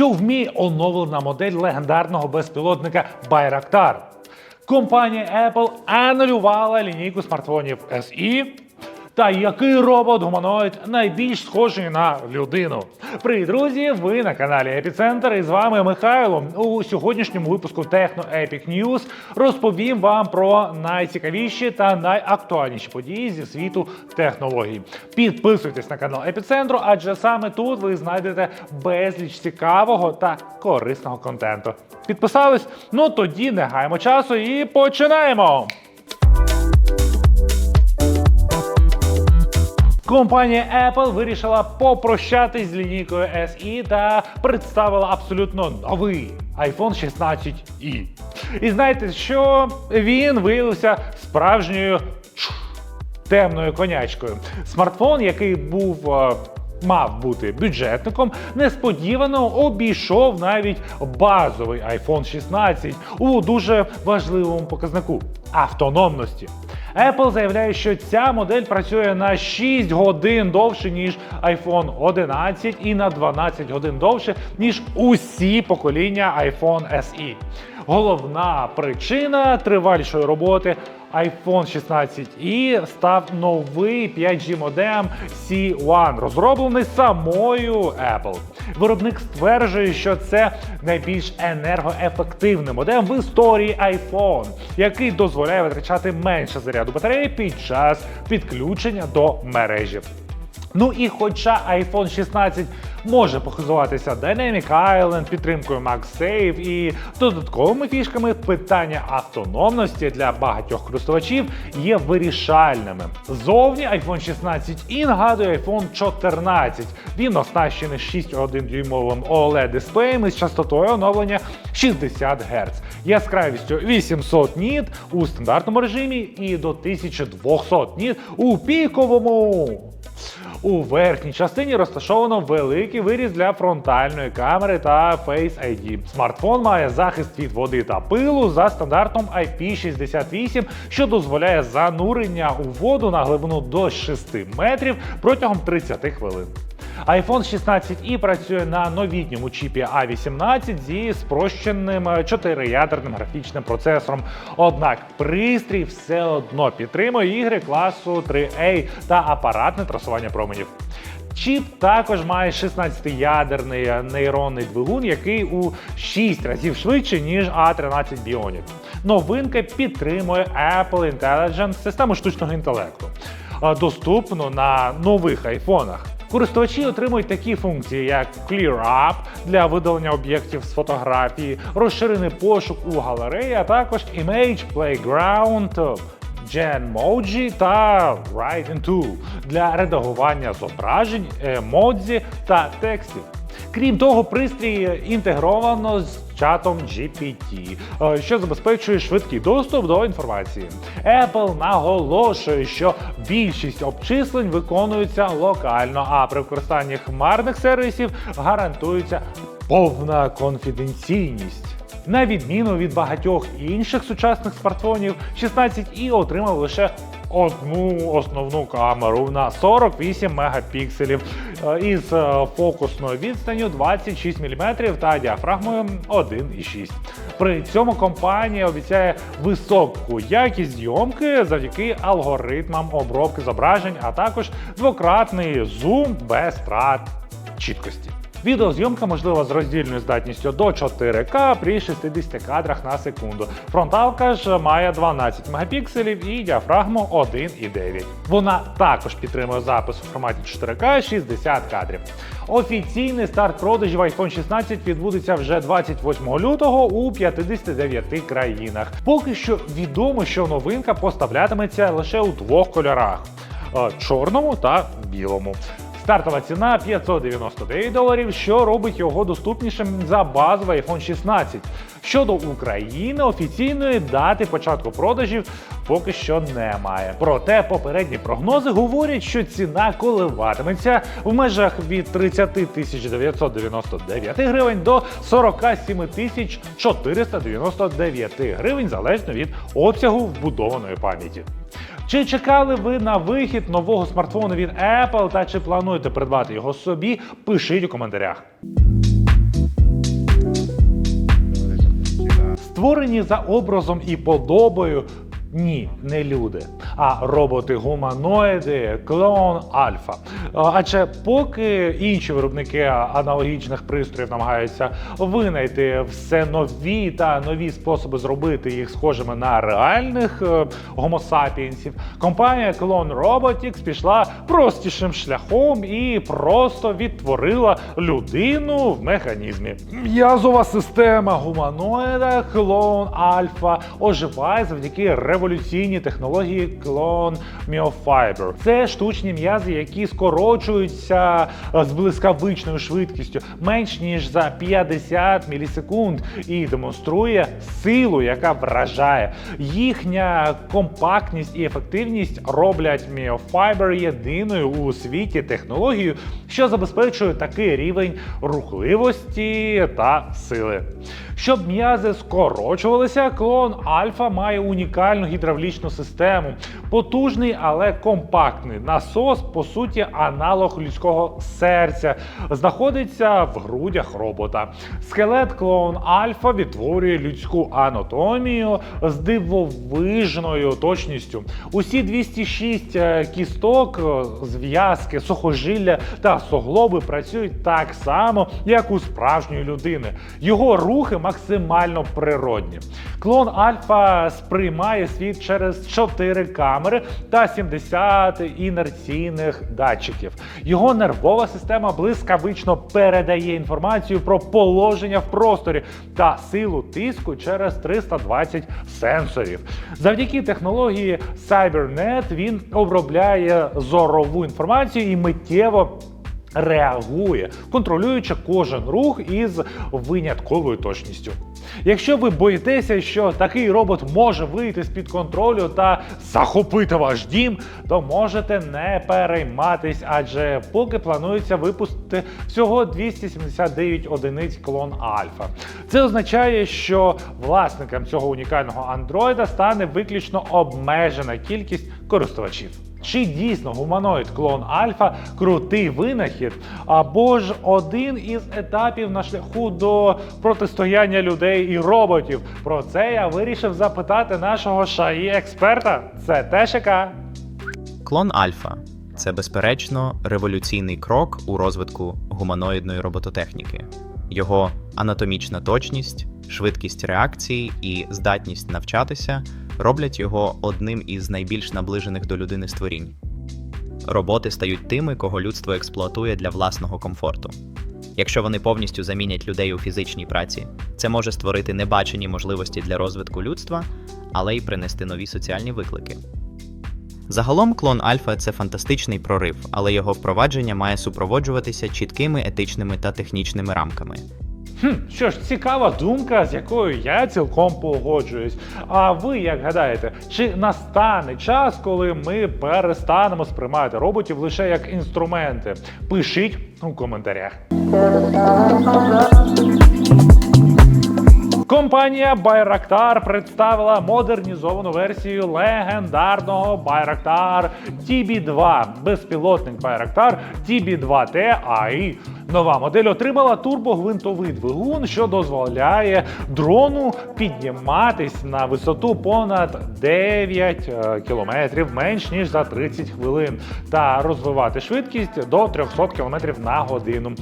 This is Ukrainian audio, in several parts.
що вміє оновлена модель легендарного безпілотника Байрактар. Компанія Apple анулювала лінійку смартфонів SE. Та який робот гуманоїд найбільш схожий на людину? Привіт, друзі! Ви на каналі Епіцентр і з вами Михайло. У сьогоднішньому випуску Техно Epic News розповім вам про найцікавіші та найактуальніші події зі світу технологій. Підписуйтесь на канал Епіцентру, адже саме тут ви знайдете безліч цікавого та корисного контенту. Підписались? Ну тоді не гаємо часу і починаємо! Компанія Apple вирішила попрощатись з лінійкою SE та представила абсолютно новий iPhone 16e. І знаєте, що він виявився справжньою темною конячкою. Смартфон, який був. е, Мав бути бюджетником, несподівано обійшов навіть базовий iPhone 16 у дуже важливому показнику автономності. Apple заявляє, що ця модель працює на 6 годин довше, ніж iPhone 11 і на 12 годин довше, ніж усі покоління iPhone SE. Головна причина тривалішої роботи iPhone 16 і став новий 5G модем C1, розроблений самою Apple. Виробник стверджує, що це найбільш енергоефективний модем в історії iPhone, який дозволяє витрачати менше заряду батареї під час підключення до мережі. Ну і хоча iPhone 16 може похизуватися Dynamic Island, підтримкою MagSafe і додатковими фішками, питання автономності для багатьох користувачів є вирішальними. Зовні iPhone 16 і нагадує iPhone 14. Він оснащений 6,1 дюймовим OLED дисплеєм із частотою оновлення 60 Гц, яскравістю 800 ніт у стандартному режимі і до 1200 ніт у піковому. У верхній частині розташовано великий виріз для фронтальної камери та Face ID. Смартфон має захист від води та пилу за стандартом IP68, що дозволяє занурення у воду на глибину до 6 метрів протягом 30 хвилин. iPhone 16i працює на новітньому чіпі A18 зі спрощеним 4-ядерним графічним процесором. Однак пристрій все одно підтримує ігри класу 3A та апаратне трасування променів. Чіп також має 16-ядерний нейронний двигун, який у 6 разів швидше, ніж A13 Bionic. Новинка підтримує Apple Intelligence, систему штучного інтелекту, е, доступну на нових айфонах. Користувачі отримують такі функції, як Clear Up для видалення об'єктів з фотографії, розширений пошук у галереї, а також Image Playground, Genmoji та Write Into для редагування зображень, емодзі та текстів. Крім того, пристрій інтегровано з чатом GPT, е, що забезпечує швидкий доступ до інформації. Apple наголошує, що більшість обчислень виконуються локально, а при використанні хмарних сервісів гарантується повна конфіденційність. На відміну від багатьох інших сучасних смартфонів, 16i отримав лише одну основну камеру на 48 мегапікселів е, із е, фокусною відстанню 26 мм та діафрагмою 1,6. При цьому компанія обіцяє високу якість зйомки завдяки алгоритмам обробки зображень, а також двократний зум без втрат чіткості. Відеозйомка можлива з роздільною здатністю до 4К при 60 кадрах на секунду. Фронталка ж має 12 мегапікселів і діафрагму 1,9. Вона також підтримує запис у форматі 4К 60 кадрів. Офіційний старт продажів iPhone 16 відбудеться вже 28 лютого у 59 країнах. Поки що відомо, що новинка поставлятиметься лише у двох кольорах: е, чорному та білому. Стартова ціна 599 доларів, що робить його доступнішим за базовий iPhone 16. Щодо України, офіційної дати початку продажів поки що немає. Проте попередні прогнози говорять, що ціна коливатиметься в межах від 30 тисяч 999 гривень до 47 тисяч 499 гривень залежно від обсягу вбудованої пам'яті. Чи чекали ви на вихід нового смартфону від Apple та чи плануєте придбати його собі? Пишіть у коментарях. Створені за образом і подобою. Ні, не люди, а роботи-гуманоїди, клон Альфа. Адже поки інші виробники аналогічних пристроїв намагаються винайти все нові та нові способи зробити їх схожими на реальних е, гомосапіенсів, компанія Clone Robotics пішла простішим шляхом і просто відтворила людину в механізмі. М'язова система гуманоїда Clone Альфа оживає завдяки революційній технології Clone Myofiber. Це штучні м'язи, які скорочуються е, з блискавичною швидкістю менш ніж за 50 мілісекунд і демонструє силу, яка вражає. Їхня компактність і ефективність роблять Myofiber єдиною у світі технологією, що забезпечує такий рівень рухливості та сили. Щоб м'язи скорочувалися, клон Альфа має унікальну гідравлічну систему, потужний, але компактний насос, по суті, аналог людського серця, знаходиться в грудях робота. Скелет клон Альфа відтворює людську анатомію з дивовижною точністю. Усі 206 е, кісток, е, зв'язки, сухожилля та суглоби працюють так само, як у справжньої людини. Його рухи максимально природні. Клон Альфа сприймає світ через 4 камери та 70 інерційних датчиків. Його нервова система блискавично передає інформацію про положення в просторі та силу тиску через 320 сенсорів. Завдяки технології CyberNet він обробляє зорову інформацію і миттєво реагує, контролюючи кожен рух із винятковою точністю. Якщо ви боїтеся, що такий робот може вийти з-під контролю та захопити ваш дім, то можете не перейматись, адже поки планується випустити всього 279 одиниць клон Альфа. Це означає, що власникам цього унікального андроїда стане виключно обмежена кількість користувачів. Чи дійсно гуманоїд клон Альфа крутий винахід, або ж один із етапів на шляху до протистояння людей і роботів? Про це я вирішив запитати нашого шаї експерта. Це ТШК. Клон Альфа це безперечно революційний крок у розвитку гуманоїдної робототехніки. Його анатомічна точність, швидкість реакції і здатність навчатися роблять його одним із найбільш наближених до людини створінь. Роботи стають тими, кого людство експлуатує для власного комфорту. Якщо вони повністю замінять людей у фізичній праці, це може створити небачені можливості для розвитку людства, але й принести нові соціальні виклики. Загалом клон Альфа це фантастичний прорив, але його впровадження має супроводжуватися чіткими етичними та технічними рамками. Хм, що ж, цікава думка, з якою я цілком погоджуюсь. А ви як гадаєте, чи настане час, коли ми перестанемо сприймати роботів лише як інструменти? Пишіть у коментарях. Компанія Байрактар представила модернізовану версію легендарного Байрактар TB2. Безпілотник Байрактар TB2T AI. Нова модель отримала турбогвинтовий двигун, що дозволяє дрону підніматись на висоту понад 9 е, кілометрів менш ніж за 30 хвилин та розвивати швидкість до 300 км на годину.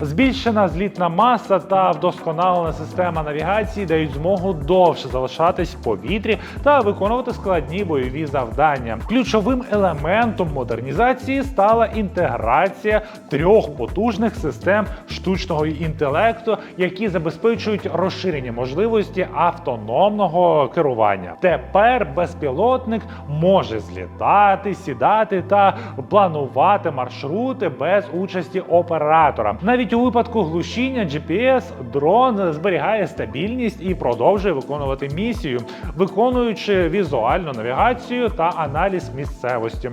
Збільшена злітна маса та вдосконалена система навігації дають змогу довше залишатись в повітрі та виконувати складні бойові завдання. Ключовим елементом модернізації стала інтеграція трьох потужних систем штучного інтелекту, які забезпечують розширення можливості автономного керування. Тепер безпілотник може злітати, сідати та планувати маршрути без участі оператора. Навіть у випадку глушіння GPS дрон зберігає стабільність і продовжує виконувати місію, виконуючи візуальну навігацію та аналіз місцевості.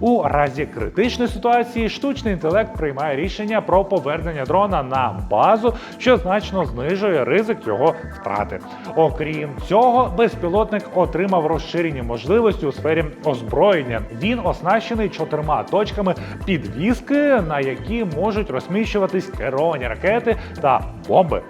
У разі критичної ситуації штучний інтелект приймає рішення про повернення дрона на базу, що значно знижує ризик його втрати. Окрім цього, безпілотник отримав розширені можливості у сфері озброєння. Він оснащений чотирма точками підвіски, на які можуть розміщуватись керовані ракети та бомби.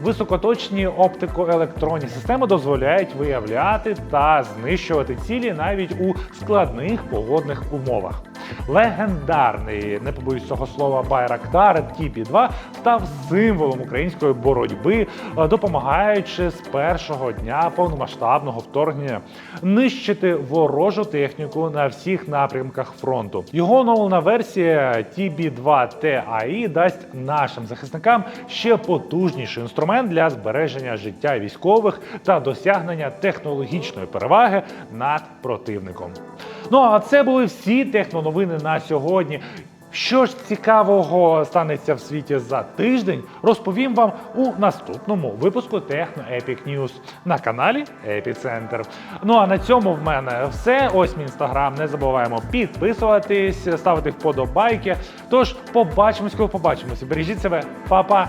Високоточні оптико-електронні системи дозволяють виявляти та знищувати цілі навіть у складних погодних умовах. Легендарний, не побоюсь цього слова, Байрактар TP-2 став символом української боротьби, е, допомагаючи з першого дня повномасштабного вторгнення нищити ворожу техніку на всіх напрямках фронту. Його оновлена версія TB2 TAI дасть нашим захисникам ще потужніший інструмент для збереження життя військових та досягнення технологічної переваги над противником. Ну а це були всі техноновини на сьогодні. Що ж цікавого станеться в світі за тиждень, розповім вам у наступному випуску Техно Epic News на каналі Епіцентр. Ну а на цьому в мене все. Ось мій інстаграм. Не забуваємо підписуватись, ставити вподобайки. Тож побачимось, коли побачимося. Бережіть себе, Па-па!